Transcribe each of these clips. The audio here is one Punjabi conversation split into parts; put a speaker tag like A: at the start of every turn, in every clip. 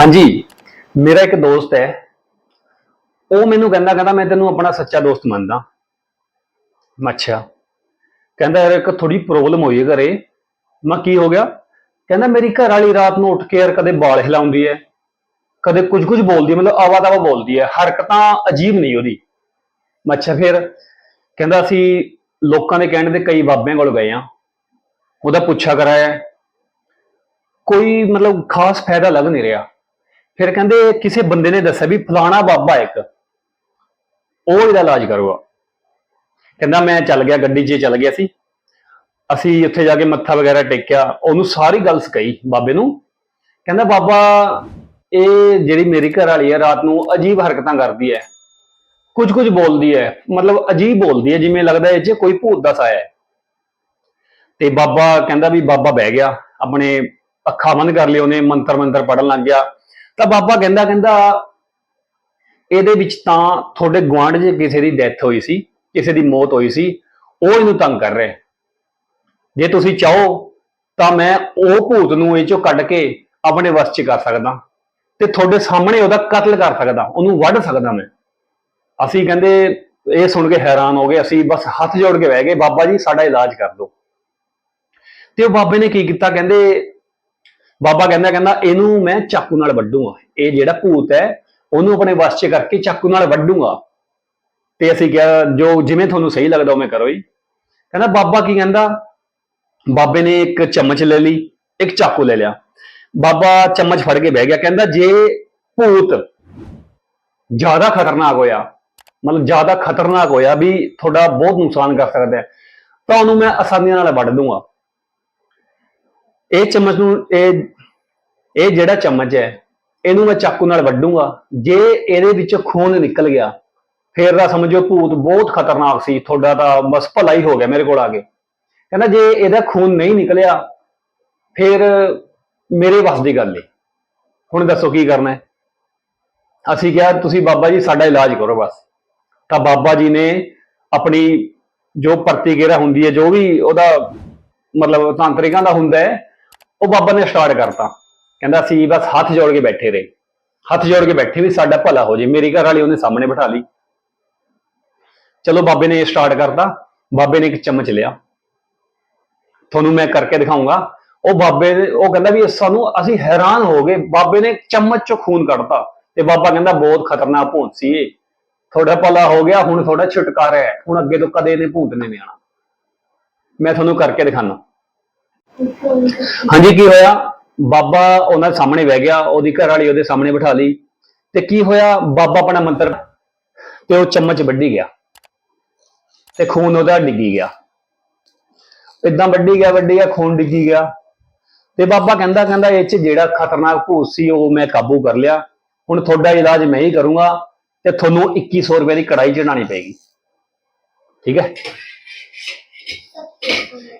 A: ਹਾਂਜੀ। ਮੇਰਾ ਇੱਕ ਦੋਸਤ ਹੈ। ਉਹ ਮੈਨੂੰ ਕਹਿੰਦਾ ਕਹਿੰਦਾ ਮੈਂ ਤੈਨੂੰ ਆਪਣਾ ਸੱਚਾ ਦੋਸਤ ਮੰਨਦਾ। ਮੱਛਾ ਕਹਿੰਦਾ, ਯਾਰ ਇੱਕ ਥੋੜੀ ਪ੍ਰੋਬਲਮ ਹੋਈ ਹੈ ਘਰੇ। ਮੈਂ ਕੀ ਹੋ ਗਿਆ? ਕਹਿੰਦਾ, ਮੇਰੀ ਘਰ ਵਾਲੀ ਰਾਤ ਨੂੰ ਉੱਠ ਕੇ ਯਾਰ ਕਦੇ ਵਾਲ ਹਿਲਾਉਂਦੀ ਹੈ। ਕਦੇ ਕੁਝ ਕੁਝ ਬੋਲਦੀ ਹੈ। ਮਤਲਬ ਆਵਾ ਤਾਵਾ ਬੋਲਦੀ ਹੈ। ਹਰਕਤਾਂ ਅਜੀਬ ਨਹੀਂ ਉਹਦੀ। ਮੱਛਾ ਫਿਰ ਕਹਿੰਦਾ, ਅਸੀਂ ਲੋਕਾਂ ਦੇ ਕਹਿਣ ਦੇ ਕਈ ਬਾਬਿਆਂ ਕੋਲ ਗਏ ਆ ਉਹਦਾ ਪੁੱਛਾ ਕਰਾਇਆ। ਕੋਈ ਮਤਲਬ ਖਾਸ ਫਾਇਦਾ ਲੱਗ ਨਹੀਂ ਰਿਹਾ। ਫਿਰ ਕਹਿੰਦੇ ਕਿਸੇ ਬੰਦੇ ਨੇ ਦੱਸਿਆ ਵੀ ਫਲਾਣਾ ਬਾਬਾ ਇੱਕ, ਉਹ ਇਹਦਾ ਇਲਾਜ ਕਰੂਗਾ। ਕਹਿੰਦਾ ਮੈਂ ਚੱਲ ਗਿਆ, ਗੱਡੀ 'ਚ ਚੱਲ ਗਿਆ ਸੀ। ਅਸੀਂ ਉੱਥੇ ਜਾ ਕੇ ਮੱਥਾ ਵਗੈਰਾ ਟੇਕਿਆ, ਉਹਨੂੰ ਸਾਰੀ ਗੱਲ ਸਿਖਾਈ ਬਾਬੇ ਨੂੰ। ਕਹਿੰਦਾ ਬਾਬਾ, ਇਹ ਜਿਹੜੀ ਮੇਰੀ ਘਰ ਵਾਲੀ ਹੈ, ਰਾਤ ਨੂੰ ਅਜੀਬ ਹਰਕਤਾਂ ਕਰਦੀ ਹੈ। ਕੁਝ ਕੁਝ ਬੋਲਦੀ ਹੈ, ਮਤਲਬ ਅਜੀਬ ਬੋਲਦੀ ਹੈ, ਜਿਵੇਂ ਲੱਗਦਾ ਇਹ 'ਚ ਕੋਈ ਭੂਤ ਦਾ ਸਾਇਆ ਹੈ। ਤੇ ਬਾਬਾ ਕਹਿੰਦਾ ਵੀ ਬਾਬਾ ਬਹਿ ਗਿਆ, ਆਪਣੇ ਅੱਖਾਂ ਬੰਦ ਕਰ ਲਿਆ ਉਹਨੇ ਮੰਤਰ ਮੰਤਰ ਪੜਨ ਲੱਗ ਗਿਆ। ਤਾਂ ਬਾਬਾ ਕਹਿੰਦਾ ਕਹਿੰਦਾ, ਇਹਦੇ ਵਿੱਚ ਤਾਂ ਤੁਹਾਡੇ ਗੁਆਂਢ 'ਚ ਕਿਸੇ ਦੀ ਡੈਥ ਹੋਈ ਸੀ, ਕਿਸੇ ਦੀ ਮੌਤ ਹੋਈ ਸੀ, ਉਹ ਇਹਨੂੰ ਤੰਗ ਕਰ ਰਿਹਾ ਜੇ ਤੁਸੀਂ ਚਾਹੋ, ਤਾਂ ਮੈਂ ਉਹ ਭੂਤ ਨੂੰ ਇਹ ਚੋਂ ਕੱਢ ਕੇ ਆਪਣੇ ਵਸ 'ਚ ਕਰ ਸਕਦਾ। ਤੇ ਤੁਹਾਡੇ ਸਾਹਮਣੇ ਉਹਦਾ ਕਤਲ ਕਰ ਸਕਦਾ, ਉਹਨੂੰ ਵੱਢ ਸਕਦਾ ਮੈਂ। ਅਸੀਂ ਕਹਿੰਦੇ, ਇਹ ਸੁਣ ਕੇ ਹੈਰਾਨ ਹੋ ਗਏ, ਅਸੀਂ ਬਸ ਹੱਥ ਜੋੜ ਕੇ ਬਹਿ ਗਏ, ਬਾਬਾ ਜੀ, ਸਾਡਾ ਇਲਾਜ ਕਰ ਦਿਓ। ਤੇ ਉਹ ਬਾਬੇ ਨੇ ਕੀ ਕੀਤਾ, ਕਹਿੰਦੇ ਬਾਬਾ ਕਹਿੰਦਾ ਕਹਿੰਦਾ, ਇਹਨੂੰ ਮੈਂ ਚਾਕੂ ਨਾਲ ਵੱਢੂਗਾ। ਇਹ ਜਿਹੜਾ ਭੂਤ ਹੈ, ਉਹਨੂੰ ਆਪਣੇ ਵਸ 'ਚ ਕਰਕੇ ਚਾਕੂ ਨਾਲ ਵੱਢੂਗਾ। ਤੇ ਅਸੀਂ ਕਿਹਾ, ਜੋ ਜਿਵੇਂ ਤੁਹਾਨੂੰ ਸਹੀ ਲੱਗਦਾ ਉਵੇਂ ਕਰੋ ਜੀ। ਕਹਿੰਦਾ, ਬਾਬਾ ਕੀ ਕਹਿੰਦਾ? ਬਾਬੇ ਨੇ ਇੱਕ ਚਮਚ ਲੈ ਲਈ, ਇੱਕ ਚਾਕੂ ਲੈ ਲਿਆ। ਬਾਬਾ ਚਮਚ ਫੜ ਕੇ ਬਹਿ ਗਿਆ, ਕਹਿੰਦਾ, ਜੇ ਭੂਤ ਜ਼ਿਆਦਾ ਖਤਰਨਾਕ ਹੋਇਆ, ਮਤਲਬ ਜ਼ਿਆਦਾ ਖਤਰਨਾਕ ਹੋਇਆ ਵੀ ਤੁਹਾਡਾ ਬਹੁਤ ਨੁਕਸਾਨ ਕਰ ਸਕਦਾ ਹੈ, ਤਾਂ ਉਹਨੂੰ ਮੈਂ ਆਸਾਨੀ ਨਾਲ ਵੱਢ ਦੂੰਗਾ। ਇਹ ਚਮਚ ਨੂੰ, ਇਹ ਇਹ ਜਿਹੜਾ ਚਮਚ ਹੈ, ਇਹਨੂੰ ਮੈਂ ਚਾਕੂ ਨਾਲ ਵੱਢੂਗਾ। ਜੇ ਇਹਦੇ ਵਿੱਚੋਂ ਖੂਨ ਨਿਕਲ ਗਿਆ, ਫੇਰ ਤਾਂ ਸਮਝੋ ਭੂਤ ਬਹੁਤ ਖਤਰਨਾਕ ਸੀ। ਤੁਹਾਡਾ ਤਾਂ ਬਸ ਭਲਾ ਹੀ ਹੋ ਗਿਆ ਮੇਰੇ ਕੋਲ ਆ ਕੇ। ਕਹਿੰਦਾ ਜੇ ਇਹਦਾ ਖੂਨ ਨਹੀਂ ਨਿਕਲਿਆ, ਫੇਰ ਮੇਰੇ ਵੱਸ ਦੀ ਗੱਲ ਨਹੀਂ ਹੁਣ ਦੱਸੋ ਕੀ ਕਰਨਾ ਹੈ? ਅਸੀਂ ਕਿਹਾ, ਤੁਸੀਂ ਬਾਬਾ ਜੀ ਸਾਡਾ ਇਲਾਜ ਕਰੋ ਬਸ। ਤਾਂ ਬਾਬਾ ਜੀ ਨੇ ਆਪਣੀ ਜੋ ਪ੍ਰਤੀਕਿਰਿਆ ਹੁੰਦੀ ਹੈ, ਜੋ ਵੀ ਉਹਦਾ ਮਤਲਬ ਤਾਂਤਰਿਕਾਂ ਦਾ ਹੁੰਦਾ ਹੈ ਉਹ ਬਾਬਾ ਨੇ ਸਟਾਰਟ ਕਰਤਾ। ਕਹਿੰਦਾ ਸੀ, ਬਸ ਹੱਥ ਜੋੜ ਕੇ ਬੈਠੇ ਰਹੇ। ਹੱਥ ਜੋੜ ਕੇ ਬੈਠੇ ਵੀ ਸਾਡਾ ਭਲਾ ਹੋ ਜੇ। ਮੇਰੀ ਘਰ ਵਾਲੀ ਉਹਨੇ ਸਾਹਮਣੇ ਬਿਠਾ ਲਈ। ਚਲੋ ਬਾਬੇ ਨੇ ਸਟਾਰਟ ਕਰਤਾ। ਬਾਬੇ ਨੇ ਇੱਕ ਚਮਚ ਲਿਆ। ਤੁਹਾਨੂੰ ਮੈਂ ਕਰਕੇ ਦਿਖਾਉਂਗਾ। ਉਹ ਬਾਬੇ ਨੇ ਉਹ ਕਹਿੰਦਾ ਵੀ ਸਾਨੂੰ ਅਸੀਂ ਹੈਰਾਨ ਹੋ ਗਏ। ਬਾਬੇ ਨੇ ਚਮਚ ਚੋਂ ਖੂਨ ਕੱਢਤਾ। ਤੇ ਬਾਬਾ ਕਹਿੰਦਾ, ਬਹੁਤ ਖਤਰਨਾਕ ਭੂਤ ਸੀ ਇਹ। ਤੁਹਾਡਾ ਭਲਾ ਹੋ ਗਿਆ। ਹੁਣ ਥੋੜਾ ਛੁਟਕਾਰਾ ਹੈ। ਹੁਣ ਅੱਗੇ ਤੋਂ ਕਦੇ ਇਹਨੇ ਭੂਤ ਨੇ ਨਹੀਂ ਆਣਾ ਮੈਂ ਤੁਹਾਨੂੰ ਕਰਕੇ ਦਿਖਾਣਾ ਹਾਂਜੀ, ਕੀ ਹੋਇਆ? ਬਾਬਾ ਉਹਨਾਂ ਦੇ ਸਾਹਮਣੇ ਬਹਿ ਗਿਆ, ਉਹਦੀ ਘਰ ਵਾਲੀ ਉਹਦੇ ਸਾਹਮਣੇ ਬਿਠਾ ਲਈ। ਤੇ ਕੀ ਹੋਇਆ? ਬਾਬਾ ਆਪਣਾ ਮੰਤਰ ਤੇ ਉਹ ਚਮਚ ਵੱਢੀ ਗਿਆ ਤੇ ਖੂਨ ਉਹਦਾ ਡਿੱਗੀ ਗਿਆ। ਇਦਾਂ ਵੱਢੀ ਗਿਆ ਵੱਢੀ ਗਿਆ, ਖੂਨ ਡਿੱਗੀ ਗਿਆ। ਤੇ ਬਾਬਾ ਕਹਿੰਦਾ ਕਹਿੰਦਾ, ਇਹ ਚ ਜਿਹੜਾ ਖਤਰਨਾਕ ਭੂਤ ਸੀ, ਉਹ ਮੈਂ ਕਾਬੂ ਕਰ ਲਿਆ। ਹੁਣ ਤੁਹਾਡਾ ਇਲਾਜ ਮੈਂ ਹੀ ਕਰੂੰਗਾ ਤੇ ਤੁਹਾਨੂੰ 2100 ਰੁਪਏ ਦੀ ਕੜਾਈ ਚੜਾਣੀ ਪਏਗੀ। ਠੀਕ ਹੈ?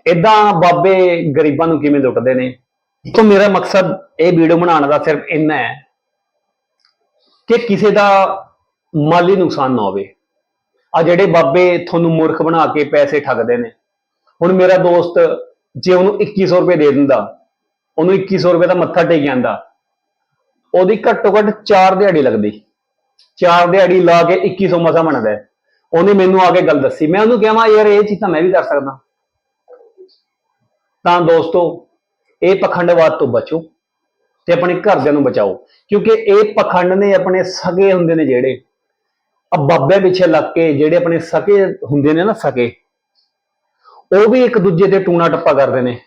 A: ਇਦਾਂ ਬਾਬੇ ਗਰੀਬਾਂ ਨੂੰ ਕਿਵੇਂ ਲੁੱਟਦੇ ਨੇ? ਤੋਂ ਮੇਰਾ ਮਕਸਦ ਇਹ ਵੀਡੀਓ ਬਣਾਉਣ ਦਾ ਸਿਰਫ ਇੰਨਾ ਹੈ ਕਿ ਕਿਸੇ ਦਾ ਮਾਲੀ ਨੁਕਸਾਨ ਨਾ ਹੋਵੇ। ਆ ਜਿਹੜੇ ਬਾਬੇ ਤੁਹਾਨੂੰ ਮੂਰਖ ਬਣਾ ਕੇ ਪੈਸੇ ਠੱਗਦੇ ਨੇ। ਹੁਣ ਮੇਰਾ ਦੋਸਤ ਜੇ ਉਹਨੂੰ 2100 ਰੁਪਏ ਦੇ ਦਿੰਦਾ, ਉਹਨੂੰ 2100 ਰੁਪਏ ਦਾ ਮੱਥਾ ਟੇਕ ਜਾਂਦਾ ਉਹਦੀ ਘੱਟੋ ਘੱਟ 4 ਦਿਹਾੜੀ ਲੱਗਦੀ। 4 ਦਿਹਾੜੀ ਲਾ ਕੇ 2100 ਮਸਾ ਬਣਦਾ। ਉਹਨੇ ਮੈਨੂੰ ਆ ਕੇ ਗੱਲ ਦੱਸੀ। ਮੈਂ ਉਹਨੂੰ ਕਿਹਾ ਯਾਰ, ਇਹ ਚੀਜ਼ ਤਾਂ ਮੈਂ ਵੀ ਕਰ ਸਕਦਾ। ਤਾਂ ਦੋਸਤੋ, ਇਹ ਪਖੰਡਵਾਦ ਤੋਂ ਬਚੋ ਤੇ ਆਪਣੇ ਘਰਦਿਆਂ ਨੂੰ ਬਚਾਓ। ਕਿਉਂਕਿ ਇਹ ਪਖੰਡ ਨੇ ਆਪਣੇ ਸਗੇ ਹੁੰਦੇ ਨੇ ਜਿਹੜੇ। ਆ ਬਾਬੇ ਪਿੱਛੇ ਲੱਗ ਕੇ ਜਿਹੜੇ ਆਪਣੇ ਸਕੇ ਹੁੰਦੇ ਨੇ ਨਾ ਸਕੇ, ਉਹ ਵੀ ਇੱਕ ਦੂਜੇ ਤੇ ਟੂਣਾ ਟੱਪਾ ਕਰਦੇ ਨੇ।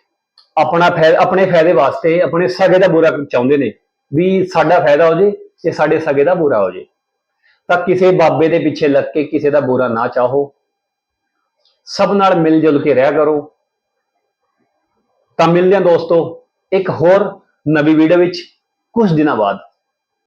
A: ਆਪਣਾ ਫਾਇਦਾ ਆਪਣੇ ਫਾਇਦੇ ਵਾਸਤੇ, ਆਪਣੇ ਸਗੇ ਦਾ ਬੁਰਾ ਚਾਹੁੰਦੇ ਨੇ ਵੀ ਸਾਡਾ ਫਾਇਦਾ ਹੋ ਜੇ ਤੇ ਸਾਡੇ ਸਗੇ ਦਾ ਬੁਰਾ ਹੋ ਜੇ। ਤਾਂ ਕਿਸੇ ਬਾਬੇ ਦੇ ਪਿੱਛੇ ਲੱਗ ਕੇ ਕਿਸੇ ਦਾ ਬੁਰਾ ਨਾ ਚਾਹੋ। ਸਭ ਨਾਲ ਮਿਲ ਜੁਲ ਕੇ ਰਹਿਆ ਕਰੋ। ਤਾਂ ਮਿਲਦੇ ਹਾਂ ਦੋਸਤੋ ਇੱਕ ਹੋਰ ਨਵੀਂ ਵੀਡੀਓ ਵਿੱਚ ਕੁਝ ਦਿਨਾਂ ਬਾਅਦ।